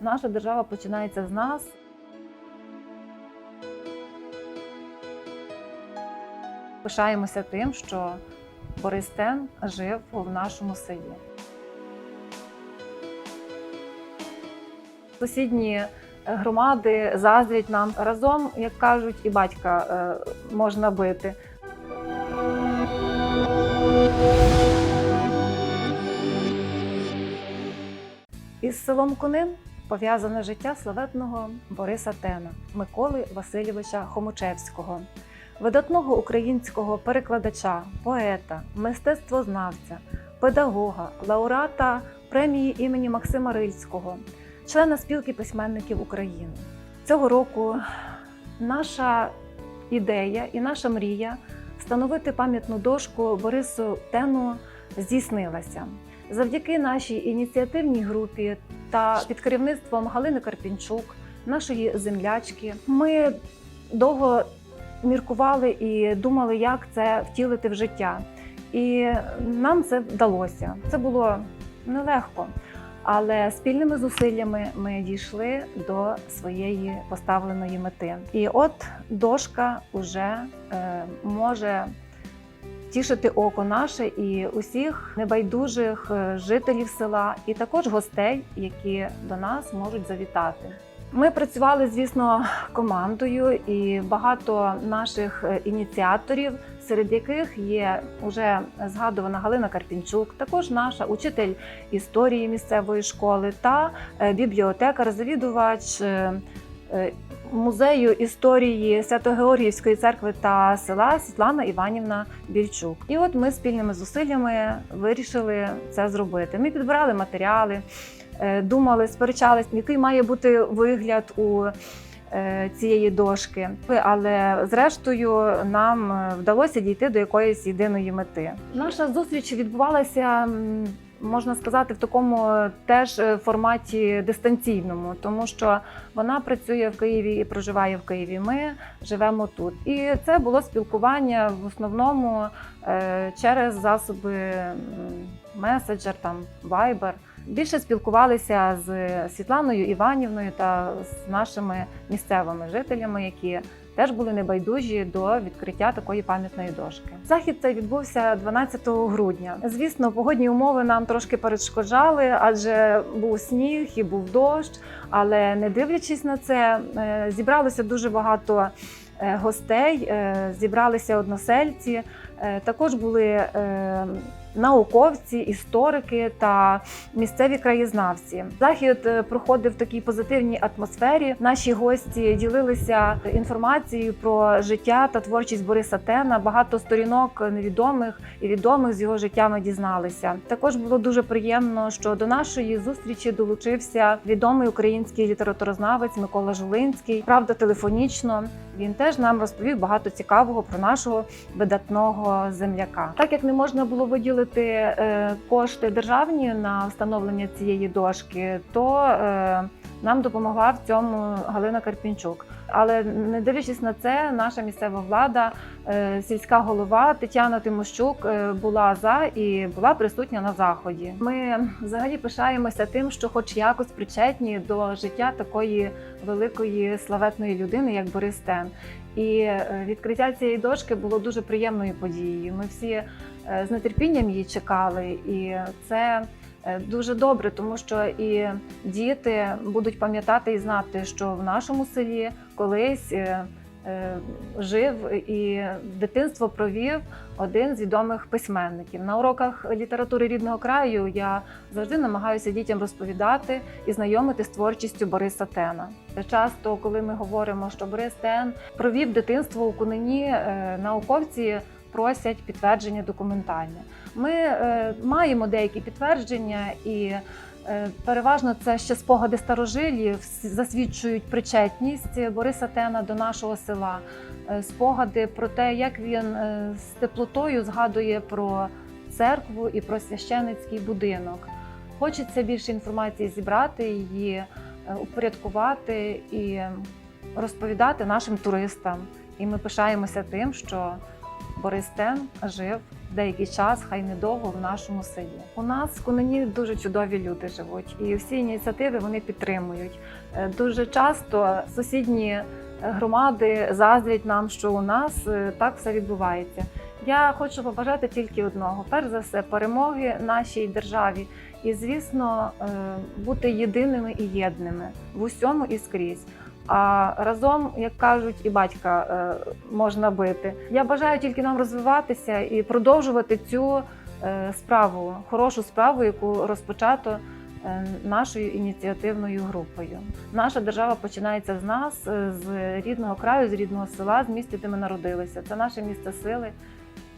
Наша держава починається з нас. Пишаємося тим, що Борис Тен жив в нашому селі. Сусідні е, громади заздрять нам разом, як кажуть, і батька е, можна бити. Із селом Кунин пов'язане життя славетного Бориса Тена Миколи Васильовича Хомучевського, видатного українського перекладача, поета, мистецтвознавця, педагога, лауреата премії імені Максима Рильського, члена спілки письменників України. Цього року наша ідея і наша мрія встановити пам'ятну дошку Борису Тену здійснилася. Завдяки нашій ініціативній групі та під керівництвом Галини Карпінчук, нашої землячки, ми довго міркували і думали, як це втілити в життя. І нам це вдалося. Це було нелегко, але спільними зусиллями ми дійшли до своєї поставленої мети. І от дошка вже е, може тішити око наше і усіх небайдужих е, жителів села, і також гостей, які до нас можуть завітати. Ми працювали, звісно, командою, і багато наших е, ініціаторів, серед яких є вже згадувана Галина Карпінчук, також наша учитель історії місцевої школи та е, бібліотекар, завідувач музею історії Свято-Георгіївської церкви та села Світлана Іванівна Більчук. І от ми спільними зусиллями вирішили це зробити. Ми підбирали матеріали, е, думали, сперечались, який має бути вигляд у е, цієї дошки. Але зрештою нам е, вдалося дійти до якоїсь єдиної мети. Наша зустріч відбувалася. Можна сказати, в такому теж е, форматі дистанційному, тому що вона працює в Києві і проживає в Києві. Ми живемо тут. І це було спілкування в основному е, через засоби меседжер, там Viber. Більше спілкувалися з Світланою Іванівною та з нашими місцевими жителями, які теж були небайдужі до відкриття такої пам'ятної дошки. Захід цей відбувся 12 грудня. Звісно, погодні умови нам трошки перешкоджали, адже був сніг і був дощ. Але не дивлячись на це, е, зібралося дуже багато е, гостей, е, зібралися односельці. Також були науковці, історики та місцеві краєзнавці. Захід е, проходив в такій позитивній атмосфері. Наші гості ділилися інформацією про життя та творчість Бориса Тена. Багато сторінок невідомих і відомих з його життя ми дізналися. Також було дуже приємно, що до нашої зустрічі долучився відомий український літературознавець Микола Жулинський. Правда, телефонічно він теж нам розповів багато цікавого про нашого видатного земляка. Так як не можна було виділити е, кошти державні на встановлення цієї дошки, то е, нам допомогла в цьому Галина Карпінчук. Але не дивлячись на це, наша місцева влада, е, сільська голова Тетяна Тимощук е, була за і була присутня на заході. Ми взагалі пишаємося тим, що, хоч якось причетні до життя такої великої славетної людини, як Борис Тен. І е, відкриття цієї дошки було дуже приємною подією. Ми всі з нетерпінням її чекали, і це дуже добре, тому що і діти будуть пам'ятати і знати, що в нашому селі колись е, е, жив і дитинство провів один з відомих письменників. На уроках літератури рідного краю я завжди намагаюся дітям розповідати і знайомити з творчістю Бориса Тена. Часто, коли ми говоримо, що Борис Тен провів дитинство у Кунині, е, науковці просять підтвердження документальне. Ми е, маємо деякі підтвердження і. е, Переважно це ще спогади старожилів засвідчують причетність Бориса Тена до нашого села. Е, Спогади про те, як він е, з теплотою згадує про церкву і про священицький будинок. Хочеться більше інформації зібрати, її упорядкувати і розповідати нашим туристам. І ми пишаємося тим, що Борис Тен жив деякий час, хай недовго в нашому селі. У нас в Кунині дуже чудові люди живуть, і всі ініціативи вони підтримують. Е, Дуже часто сусідні е, громади заздрять нам, що у нас е, так все відбувається. Я хочу побажати тільки одного: перш за все, перемоги нашій державі, і, звісно, бути єдиними і єдними в усьому і скрізь. А разом, як кажуть, і батька е, можна бити. Я бажаю тільки нам розвиватися і продовжувати цю е, справу, хорошу справу, яку розпочато е, нашою ініціативною групою. Наша держава починається з нас, з рідного краю, з рідного села, з місця, де ми народилися. Це наше місце сили.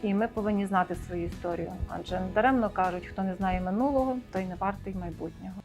І ми повинні знати свою історію. Адже даремно кажуть, хто не знає минулого, той не вартий майбутнього.